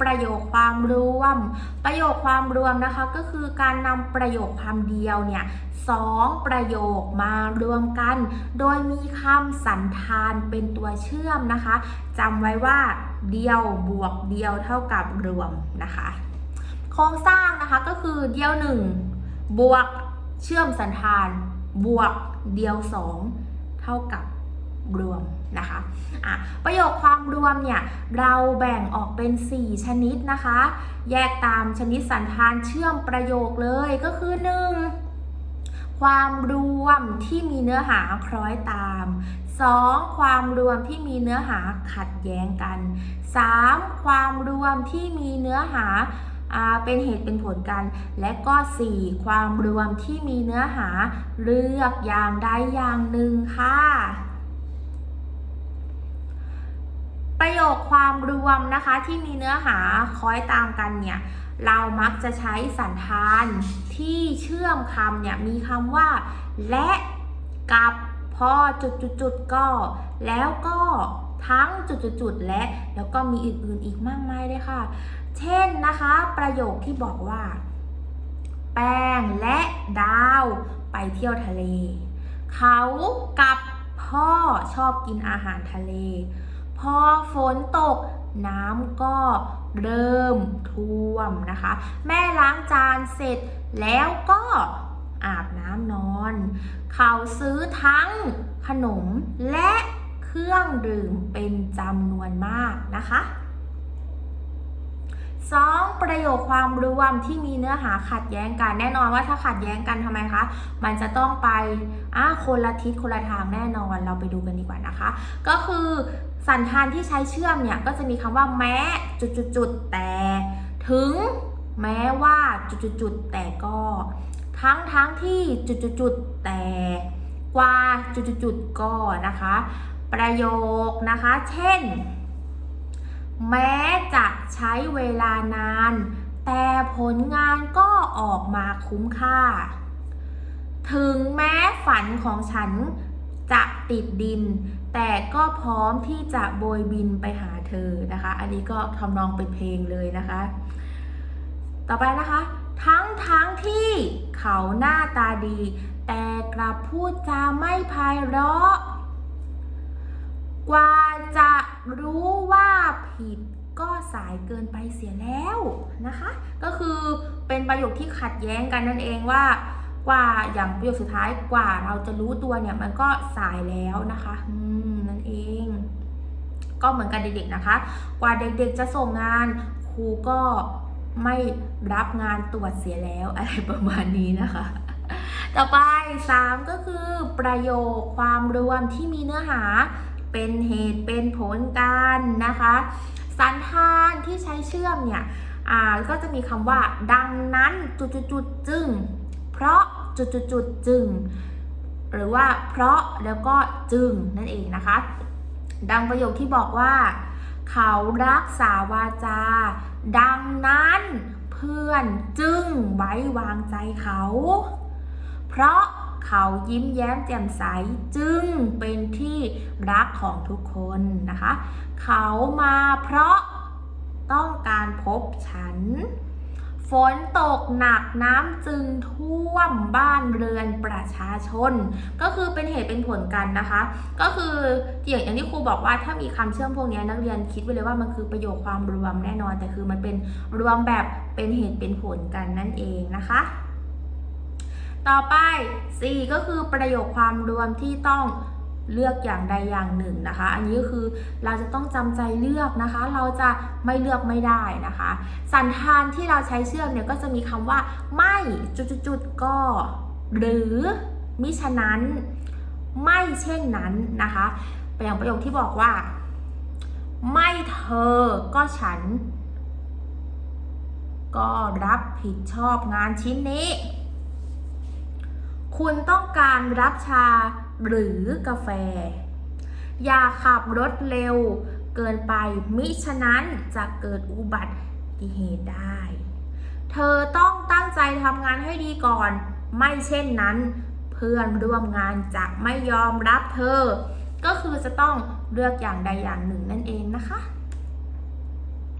ประโยคความรวม ประโยคความรวมนะคะก็คือการนำประโยคความเดียวเนี่ยสองประโยคมารวมกัน โดยมีคำสันธานเป็นตัวเชื่อมนะคะจำไว้ว่าเดียวบวกเดียวเท่ากับรวมนะคะ โครงสร้างนะคะก็คือเดียวหนึ่งบวกเชื่อมสันธาน บวกเดียวสองเท่ากับ รวมนะคะะประโยคความรวมเนี่ยเราแบ่งออกเป็น 4 ชนิดนะคะ แยกตามชนิดสันธานเชื่อมประโยคเลยก็คือ 1. ความรวมที่มีเนื้อหาคล้อยตาม 2. ความรวมที่มีเนื้อหาขัดแย้งกัน 3. ความรวมที่มีเนื้อหาอ่าเป็นเหตุเป็นผลกัน และก็ 4. ความรวมที่มีเนื้อหาเลือกอย่างใดอย่างหนึ่งค่ะ ประโยคความรวมนะคะที่มีเนื้อหาคอยตามกันเนี่ยเรามักจะใช้สันธานที่เชื่อมคำเนี่ยมีคำว่า และกับพอจุดจุดจุดก็ แล้วก็ทั้งจุดจุดจุดและ แล้วก็มีอื่นๆอีกมากมายเลยค่ะ เช่นนะคะ ประโยคที่บอกว่า แป้งและดาวไปเที่ยวทะเล เขากับพ่อชอบกินอาหารทะเล พอฝนตกน้ำก็เริ่มท่วมนะคะ แม่ล้างจานเสร็จแล้วก็อาบน้ำนอน เขาซื้อทั้งขนมและเครื่องดื่มเป็นจำนวนมากนะคะ สองประโยคความรวมที่มีเนื้อหาขัดแย้งกัน แน่นอนว่าถ้าขัดแย้งกันทำไมคะ มันจะต้องไปอะคนละทิศคนละทางแน่นอนเราไปดูกันดีกว่านะคะ ก็คือสันธานที่ใช้เชื่อมเนี่ยก็จะมีคำว่าแม้จุดๆแต่ถึงแม้ว่าจุดๆแต่ก็ ทั้งทั้งที่จุดๆแต่กว่าจุดๆก็นะคะ ประโยคนะคะ เช่น แม้จะใช้เวลานาน แต่ผลงานก็ออกมาคุ้มค่า ถึงแม้ฝันของฉันจะติดดิน แต่ก็พร้อมที่จะโบยบินไปหาเธอนะคะ อันนี้ก็ทำนองเป็นเพลงเลยนะคะ ต่อไปนะคะ ทั้งทั้งที่เขาหน้าตาดี แต่กลับพูดจาไม่ไพเราะ กว่าจะรู้ว่า ผิดก็สายเกินไปเสียแล้วนะคะ ก็คือเป็นประโยคที่ขัดแย้งกันนั่นเองว่ากว่าอย่างประโยคสุดท้ายกว่าเราจะรู้ตัวเนี่ยมันก็สายแล้วนะคะอืมนั่นเอง ก็เหมือนกันเด็กๆนะคะ กว่าเด็กๆจะส่งงานครูก็ไม่รับงานตรวจเสียแล้วอะไรประมาณนี้นะคะ ต่อไป 3 ก็คือประโยคความรวมที่มีเนื้อหา เป็นเหตุเป็นผลกันนะคะสันธานที่ใช้เชื่อมเนี่ยอ่าก็จะมีคำว่า ดังนั้นจุดๆๆจึง เพราะจุดๆๆจึง หรือว่าเพราะแล้วก็จึงนั่นเองนะคะ ดังประโยคที่บอกว่า เขารักษาวาจา ดังนั้นเพื่อนจึงไว้วางใจเขา เพราะ เขายิ้มแย้มแจ่มใสจึงเป็นที่รักของทุกคนนะคะ เขามาเพราะต้องการพบฉัน ฝนตกหนักน้ำจึงท่วมบ้านเรือนประชาชน ก็คือเป็นเหตุเป็นผลกันนะคะ ก็คืออย่างอย่างที่ครูบอกว่าถ้ามีคำเชื่อมพวกนี้นักเรียนคิดไว้เลยว่ามันคือประโยคความรวมแน่นอน แต่คือมันเป็นรวมแบบเป็นเหตุเป็นผลกันนั่นเองนะคะ ต่อไป 4 ก็คือประโยคความรวมที่ต้องเลือกอย่างใดอย่างหนึ่งนะคะ อันนี้ก็คือเราจะต้องจำใจเลือกนะคะ เราจะไม่เลือกไม่ได้นะคะ สันธานที่เราใช้เชื่อมเนี่ยก็จะมีคำว่าไม่จุดๆๆก็ หรือมิฉะนั้นไม่เช่นนั้นนะคะอย่างประโยคที่บอกว่า ไม่เธอก็ฉัน ก็รับผิดชอบงานชิ้นนี้ คุณต้องการรับชาหรือกาแฟ อย่าขับรถเร็วเกินไปมิฉะนั้นจะเกิดอุบัติเหตุได้ เธอต้องตั้งใจทำงานให้ดีก่อน ไม่เช่นนั้น เพื่อนร่วมงานจะไม่ยอมรับเธอ ก็คือจะต้องเลือกอย่างใดอย่างหนึ่งนั่นเองนะคะ